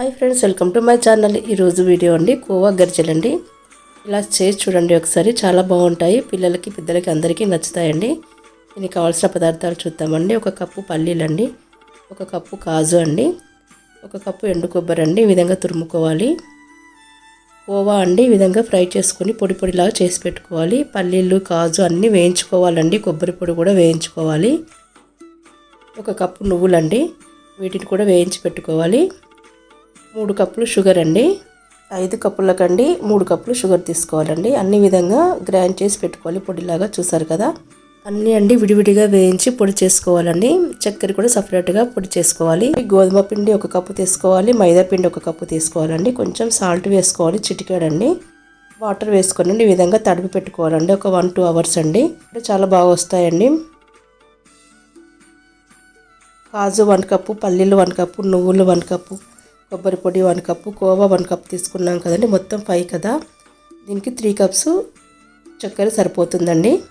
Hi friends welcome to my channel. ఈరోజు video అండి కోవా గరిజలండి ఇలా చేసి చూడండి ఒకసారి చాలా బాగుంటాయి. పిల్లలకి పెద్దలకి అందరికీ నచ్చుతాయండి. దీనికి కావాల్సిన పదార్థాలు చూద్దామండి. ఒక కప్పు పల్లీలండి ఒక కప్పు కాజు అండి ఒక కప్పు ఎండు కొబ్బరి అండి ఈ విధంగా తురుముకోవాలి. కోవా అండి ఈ విధంగా ఫ్రై చేసుకొని పొడి పొడిలాగా చేసి పెట్టుకోవాలి. పల్లీలు కాజు అన్నీ వేయించుకోవాలండి. కొబ్బరి పొడి కూడా వేయించుకోవాలి. ఒక కప్పు నువ్వులండి వీటిని కూడా వేయించి పెట్టుకోవాలి. మూడు కప్పులు షుగర్ అండి. ఐదు కప్పులకండి మూడు కప్పులు షుగర్ తీసుకోవాలండి. అన్ని విధంగా గ్రైండ్ చేసి పెట్టుకోవాలి. పొడిలాగా చూసారు కదా. అన్నీ అండి విడివిడిగా వేయించి పొడి చేసుకోవాలండి. చక్కెర కూడా సపరేట్గా పొడి చేసుకోవాలి. గోధుమ పిండి ఒక కప్పు తీసుకోవాలి. మైదా పిండి ఒక కప్పు తీసుకోవాలండి. కొంచెం సాల్ట్ వేసుకోవాలి. చిటికాడండి. వాటర్ వేసుకొని ఈ విధంగా తడిపి పెట్టుకోవాలండి. ఒక వన్ టూ అవర్స్ అండి. చాలా బాగా వస్తాయండి. కాజు వన్ కప్పు పల్లీలు వన్ కప్పు నువ్వులు వన్ కప్పు కొబ్బరి పొడి one cup khoa one cup తీసుకున్నాం కదండి. మొత్తం ఫైవ్ కదా. దీనికి త్రీ కప్స్ చక్కెర సరిపోతుందండి.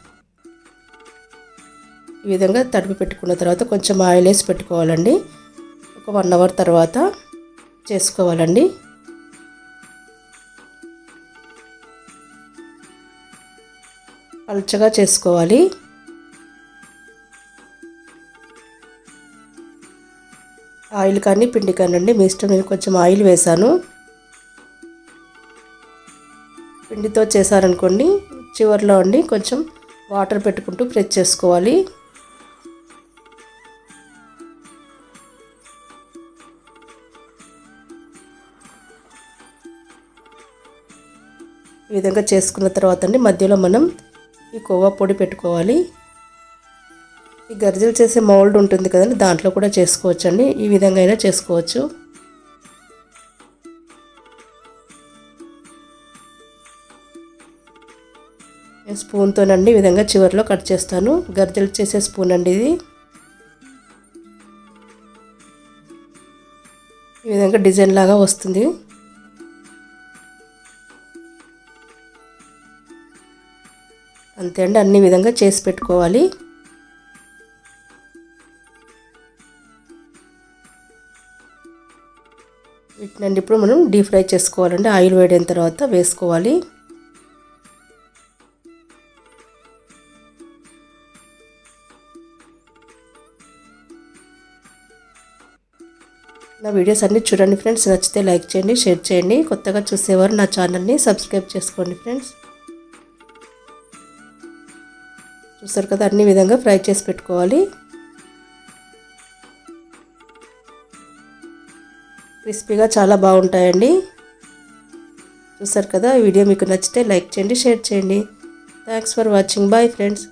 ఈ విధంగా తడిపి పెట్టుకున్న తర్వాత కొంచెం ఆయిల్ వేసి పెట్టుకోవాలండి. ఒక వన్ అవర్ తర్వాత చేసుకోవాలండి. పల్చగా చేసుకోవాలి. ఆయిల్ కానీ పిండి కానివ్వండి మీ ఇష్టం నేను కొంచెం ఆయిల్ వేసాను పిండితో చేశారనుకోండి చివరిలో అండి కొంచెం వాటర్ పెట్టుకుంటూ ప్రెస్ చేసుకోవాలి. ఈ విధంగా చేసుకున్న తర్వాత అండి మధ్యలో మనం ఈ కోవా పొడి పెట్టుకోవాలి. ఈ గర్జలు చేసే మౌల్డ్ ఉంటుంది కదండి దాంట్లో కూడా చేసుకోవచ్చు అండి ఈ విధంగా అయినా చేసుకోవచ్చు. స్పూన్తోనండి ఈ విధంగా చివరిలో కట్ చేస్తాను. గర్జలు చేసే స్పూన్ అండి ఇది. ఈ విధంగా డిజైన్ లాగా వస్తుంది. అంతే అండి అన్ని విధంగా చేసి పెట్టుకోవాలి. వీటినండి ఇప్పుడు మనం డీప్ ఫ్రై చేసుకోవాలండి. ఆయిల్ వేడిన తర్వాత వేసుకోవాలి. నా వీడియోస్ అన్నీ చూడండి ఫ్రెండ్స్. నచ్చితే లైక్ చేయండి షేర్ చేయండి. కొత్తగా చూసేవారు నా ఛానల్ని సబ్స్క్రైబ్ చేసుకోండి ఫ్రెండ్స్. చూస్తారు కదా అన్ని విధంగా ఫ్రై చేసి పెట్టుకోవాలి. క్రిస్పీగా చాలా బాగుంటాయండి. చూసారు కదా వీడియో మీకు నచ్చితే లైక్ చేయండి షేర్ చేయండి. Thanks for watching bye friends